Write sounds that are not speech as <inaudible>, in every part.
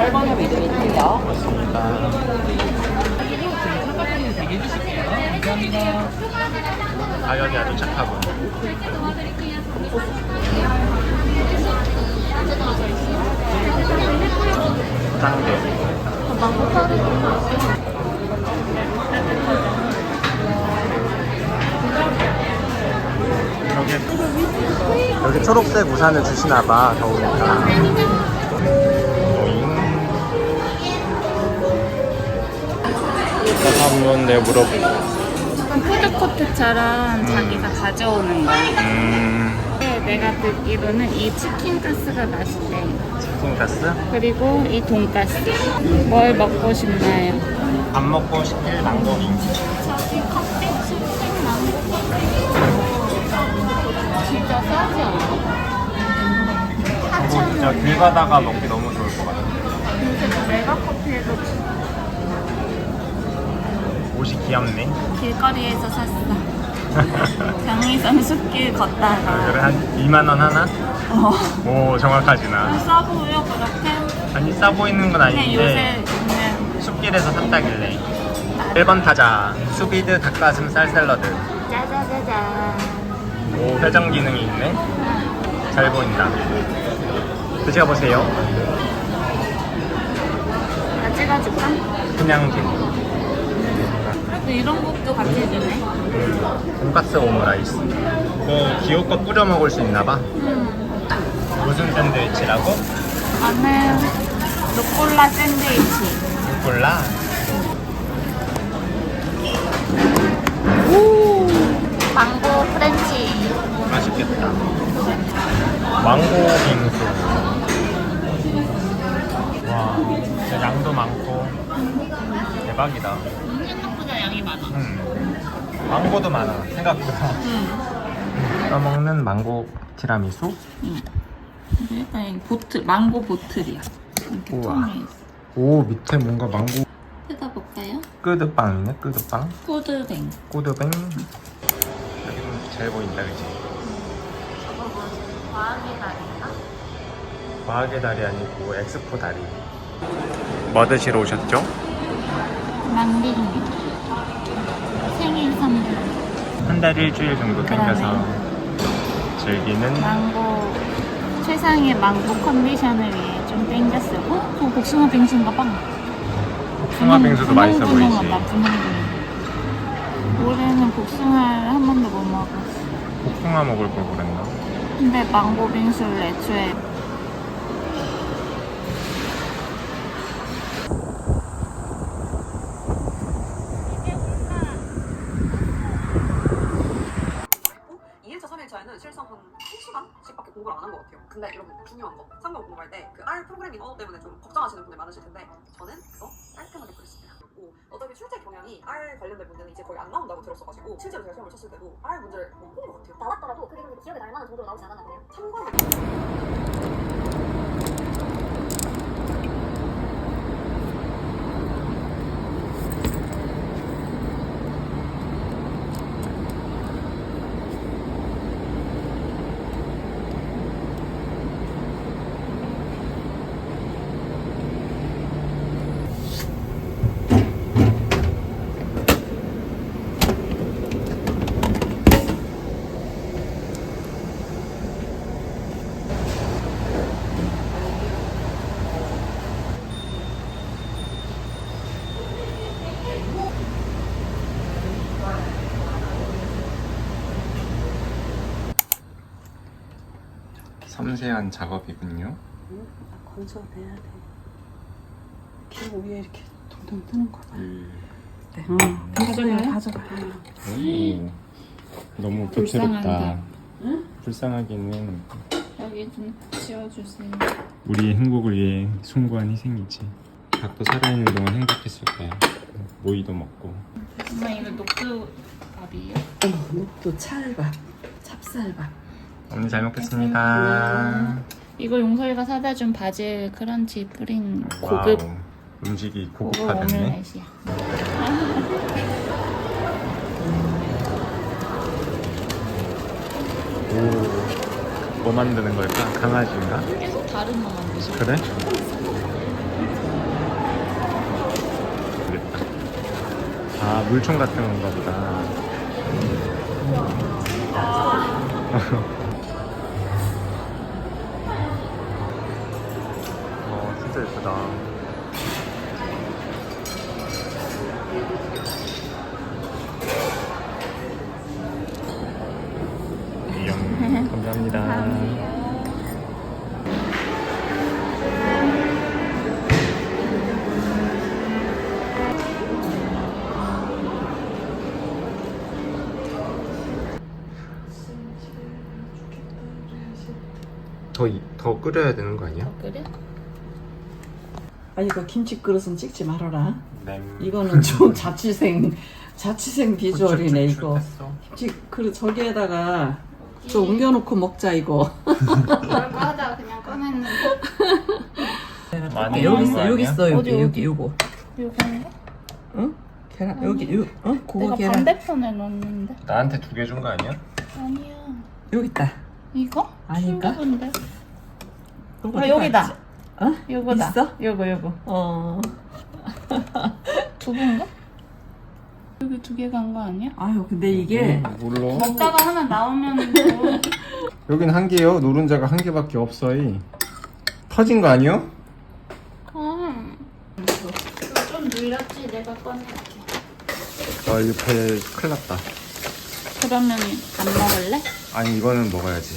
8번으로 이동해드릴게요. 맞습니다. 가격이 아주 착하군. 짱게. 여기, 여기 초록색 우산을 주시나봐, 더우니까. 한번 내가 물어볼게. 푸드코트처럼 자기가 가져오는 거야. 음, 근데 내가 듣기로는 이 치킨 가스가 맛있대. 치킨 가스? 그리고 이 돈가스. 뭘 먹고 싶나요? 밥 먹고 싶을 망고빙. 저기 커피 치킨 망고 진짜 싸지 않아? 이거 진짜 길 가다가 먹기 너무 좋을 것 같아. 요새 메가 커피에도 옷이 귀엽네. 길거리에서 샀어. <laughs> 경의선 숲길 걷다가. 그래 한 2만 원 하나? 어. 오 정확하지나. 싸 보여 그렇게? 아니 싸 보이는 건 그냥 아닌데 요새 있는 숲길에서 샀다길래. 1번 타자 수비드 닭가슴살 샐러드. 짜자자잔. 오 회전 기능이 있네. 잘 보인다. 드셔 보세요. 나 찍어줄까? 그냥 돼. 이런 것도 같이 주네. 돈가스 오므라이스. 이거 기호껏 뿌려 먹을 수 있나 봐. 음. 무슨 샌드위치라고? 나는 루꼴라 샌드위치. 오. 망고 프렌치. 맛있겠다. 망고 빙수. 와, 진짜 양도 많고 대박이다. 양이 많아. 음. 망고도 많아. 생각보다. 응. 떠먹는 망고 티라미수. 일단 보틀 망고 보틀이야. 이렇게 우와. 통에 있어. 오 밑에 뭔가 망고 뜯어볼까요? 끄드빵이네. 끄드빵. 푸드뱅. 꼬드뱅. 여기 좀잘 보인다, 그치? 저거 뭐지? 과학의 달인가? 과학의 달이 아니고 엑스포 다리. 뭐 드시러 오셨죠? 만딩. 생일 선물. 한 달 일주일 정도 땡겨서. 즐기는 망고 최상의 망고 컨디션을 위해 좀 땡겼어. 어? 복숭아 빙수인가 봐. 복숭아 빙수도 맛있어 보이지. 분홍분홍하다, 분홍분홍. 올해는 복숭아를 한 번도 못 먹었어. 복숭아 먹을 걸 그랬나? 근데 망고 빙수를 애초에 이 2일차, 3일차에는 실상 한 1시간씩밖에 공부를 안 한 것 같아요. 근데 여러분 중요한 거 3번 공부할 때 그 R 프로그래밍 언어 때문에 좀 걱정하시는 분들 많으실 텐데 저는 그거 깔끔하게. 그리고 어차피 출제 경향이 R 관련된 문제는 이제 거의 안 나온다고 들었어가지고 실제로 제가 시험을 쳤을 때도 R 문제를 못본것 같아요. 나왔더라도 그게 기억에 날 만한 정도로 나오지 않았나 보네요. 참고로 섬세한 작업이군요. 건져내야 돼. 기 위에 이렇게 동동 뜨는 거 봐. 음. 네. 응. 가져가요? 가져가. 오, 너무 불쌍하다. 불쌍하기는 여기 좀 지워주세요. 우리의 행복을 위해 숭고한 희생이지. 닭도 살아있는 동안 행복했을 거야. 모이도 먹고. 엄마 이거 녹두 밥이에요? 어, 녹두 찰밥, 찹쌀밥. 언니 잘 먹겠습니다. 음. 이거 용서이가 사다 준 바질 크런치 뿌린 고급 와우, 음식이 고급 고급화됐네. 오믈렛이야. 오, 뭐 만드는 걸까? 강아지인가? 계속 다른 맛 만드셔. 그래? 모르겠다. 아, 물총 같은 건가 보다. <laughs> 더, 이- 더 끓여야 되는 거 아니야? 그래? 아니 그 김치 그릇은 찍지 말아라. 네. 이거는 <laughs> 좀 자취생 자취생 비주얼이네 이거. 김치 그릇 저기에다가 좀 옮겨놓고 먹자 이거. 그럴까 하다가 그냥 꺼냈는데 <laughs> 많이 여기 넣은 있어 거 여기? 있어 여기 어디, 여기? 요거. 요건가? 응? 계란 여기 요 어? 그거 내가 계란 반대편에 넣었는데 나한테 두 개 준 거 아니야? 아니야 여기 있다. 이거? 아닐까? 친구인데 아 여기다? 어? 요거다 있어? 요거 요거 어. <laughs> 두부인가? 여기 두 개 간 거 아니야? 아유 근데 이게 음, 몰라. 먹다가 하나 나오면 또 <laughs> 여긴 한 개요. 노른자가 한 개밖에 없어요. 터진 거 아니요? 음. 이거 좀 눌렸지 내가 꺼낼게 아 이거 배 큰일 났다. 그러면 안 먹을래? 아니 이거는 먹어야지.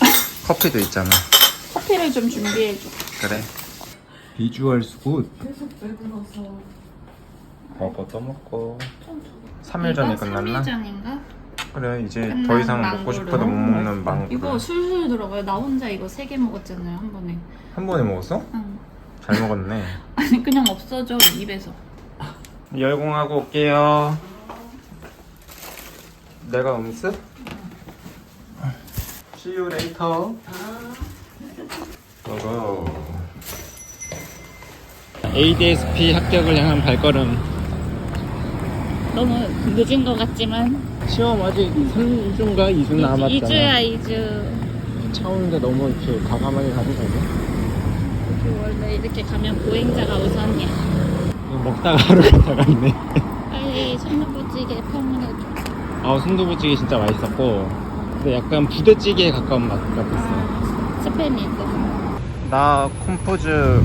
<laughs> 커피도 있잖아. 커피를 좀 준비해줘 그래. 비주얼 굿. 계속 배불러서 먹어 또 먹고. 좀 3일 전에 끝났나? 3일 전인가? 그래 이제 더 이상 망고를. 먹고 싶어도 못 먹는 망고. 이거 술술 들어가요 나 혼자 이거 세 개 먹었잖아요 한 번에 한 번에 먹었어? 응. 잘 먹었네. <laughs> 아니 그냥 없어져 입에서 열공하고 올게요. 내가 음스? See you later. 고고. ADSP 합격을 향한 발걸음. 너무 늦은 것 같지만 시험 아직 3주인가 2주 남았잖아. 2주야 2주 차 오는데 너무 이렇게 과감하게 가는 거 아니야? 원래 이렇게 가면 보행자가 우선이야 먹다가 하루 가 다 갔네. 빨리 손누부찌개 평해줘 아, 순두부찌개 진짜 맛있었고. 근데 약간 부대찌개에 가까운 맛 같았어. 아, 스팸이고 나 콤포즈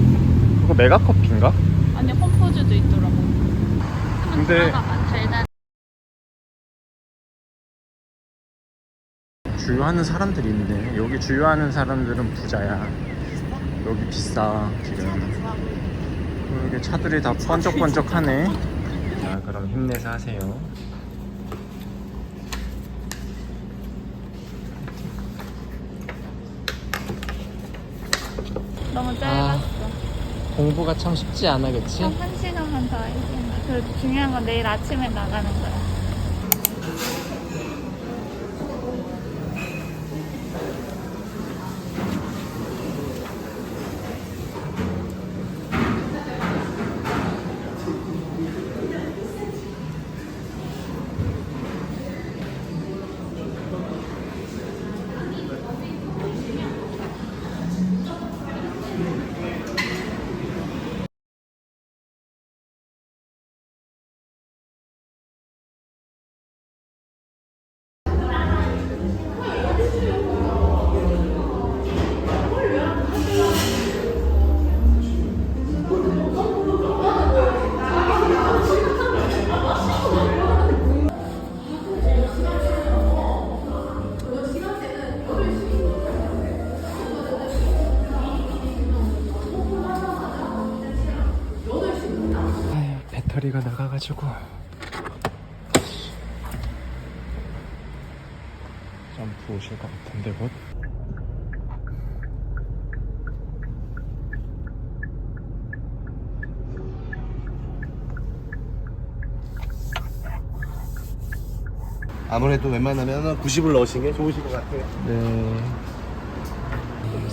그거 메가커피인가? 아니 홈포즈도 있더라고 근데- 달달 주유하는 사람들이 있네. 여기 주유하는 사람들은 부자야. 여기 비싸 지금. 여기 차들이 다 번쩍번쩍하네. 자, 그럼 힘내서 하세요. 너무 짧았어. 공부가 참 쉽지 않아, 그치? 한 1시간만 더 해주면 그래도 중요한 건 내일 아침에 나가는 거야 나가가지고. 점프 오실 것 같은데, 곧. 아무래도 웬만하면 90을 넣으신 게 좋으실 것 같아요. 네.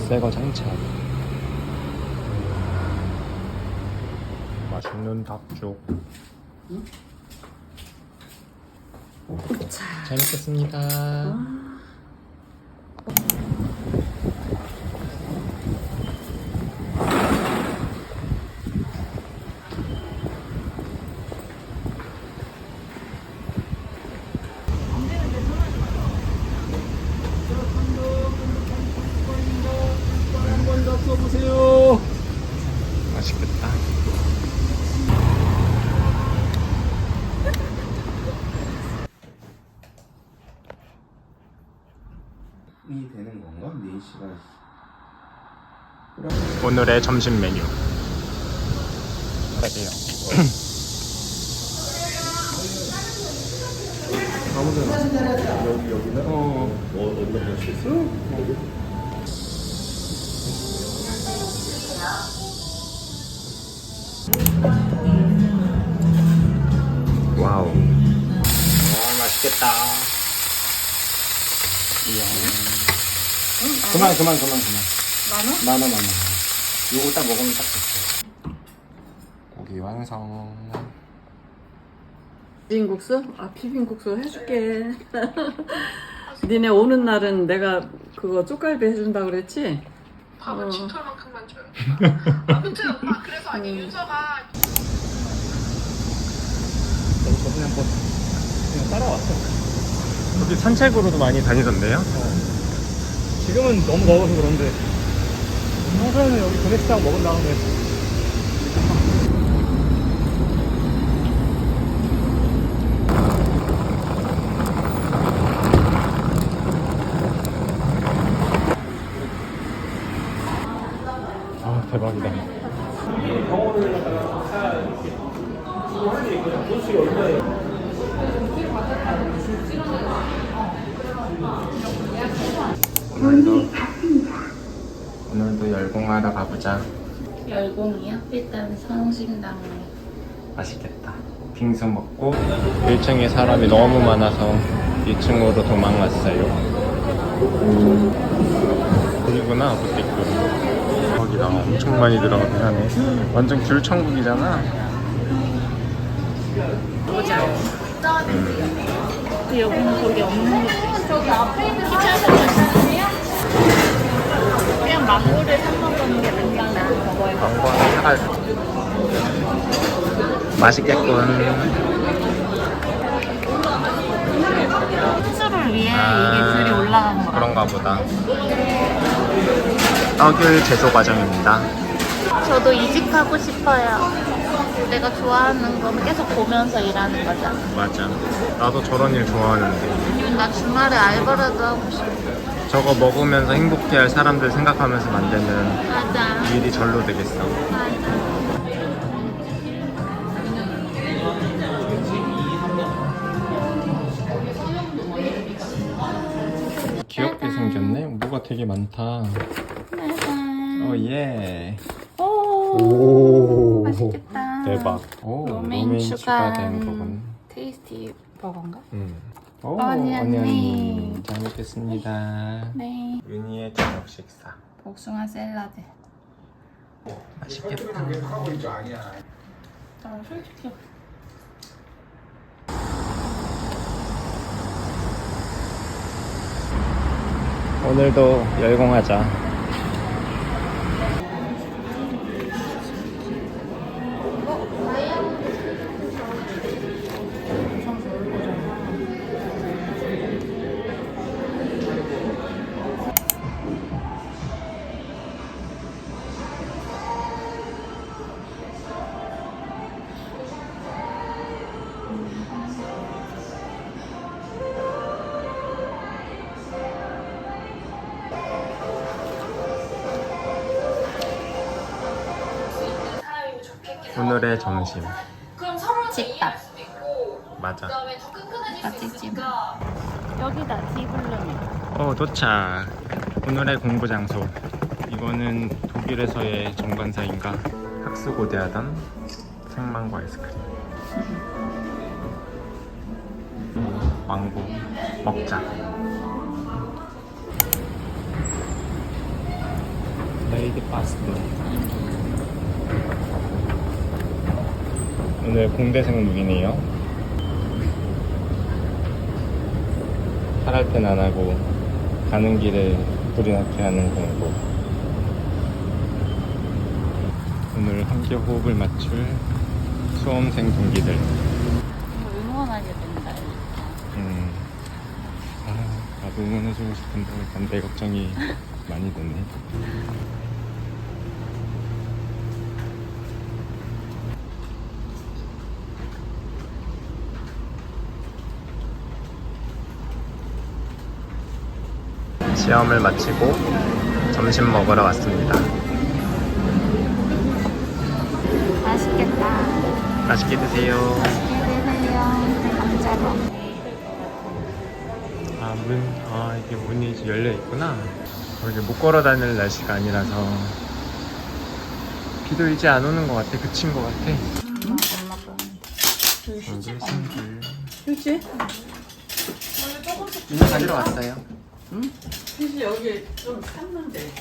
새거 장착. 맛있는 닭죽. 잘 먹겠습니다. 맛있겠다. 이 되는 건가? 4시간 오늘의 점심 메뉴. 그래요. 아무데나 여기 여기나? 어, 어 어디다 볼수 있어? 와우. 와 맛있겠다. 이야. 그만 그만 그만 그만. 만원? 만원 만원. 요거 딱 먹으면 딱 됐어. 고기 완성. 비빔국수? 아 비빔국수 해줄게. <laughs> 니네 오는 날은 내가 그거 쪽갈비 해준다 그랬지? 밥은 어. 깃털만큼만 줘요. <laughs> 아무튼 오빠 그래서 아니 윤서가 저번에 한번 그냥 따라왔어. 여기 산책으로도 많이 다니던데요? 지금은 너무 더워서 그런데 평소에는 여기 도내식당 먹은 다음에 아 대박이다. 오늘도 오늘도 열공하러 가보자. 열공이요? 일단 성심당 맛있겠다. 빙수 먹고 1층에 사람이 너무 많아서 2층으로 도망갔어요. 보이구나 부티크. 거기다 엄청 많이 들어가긴 하네. 완전 귤 천국이잖아. 그 여기는 거기 없는 것도 있어 저기 앞에 있는 귀찮으세요? 사 먹는 게 먹어요 광고는 사갈. 맛있겠군. 수술을 위해 아, 이게 줄이 올라간 거야 그런가 보다. 떡귤 제조 과정입니다. 저도 이직하고 싶어요 내가 좋아하는 거 계속 보면서 일하는 거잖아 맞아. 나도 저런 일 좋아하는데. 나 주말에 알바라도 하고 싶어 저거 먹으면서 행복해할 사람들 생각하면서 만드는 맞아 일이 절로 되겠어. 맞아 귀엽게 생겼네. 뭐가 되게 많다. 짜잔 오 예. 오, 오. 맛있겠다 대박. 오 로메인 로메인 추가한 추가된 거군. 테이스티 버거인가? 음. 오 어니언니. 어니언니. 잘 먹겠습니다. 네 윤희의 저녁 식사. 복숭아 샐러드 맛있겠다. 아 솔직히 오늘도 열공하자. 오늘의 점심. 집밥 맞아. 맛집집 여기다 디블루니 어 도착. 오늘의 공부 장소. 이거는 독일에서의 정관사인가 학수고대하던 생망고 아이스크림. 음, <laughs> 망고 먹자. 레이디 파스트. 오늘 공대생 룩이네요. 할할 땐안 하고 가는 길에 불이 나게 하는 공부. 오늘 함께 호흡을 맞출 수험생 동기들. 응원하게 된다 음. 아, 나도 응원해주고 싶은데 반대 걱정이 많이 되네. 시험을 마치고 점심 먹으러 왔습니다. 맛있겠다. 맛있게 드세요. 드세요. 감자로. 아, 문, 아, 이게 문이 이제 열려 있구나. 어, 이게 못 걸어 다닐 날씨가 아니라서. 비도 이제 안 오는 것 같아. 그친 것 같아. 여기 생귤. 휴지? 이미 가지러 왔어요. 휴지 여기 좀 샀는데.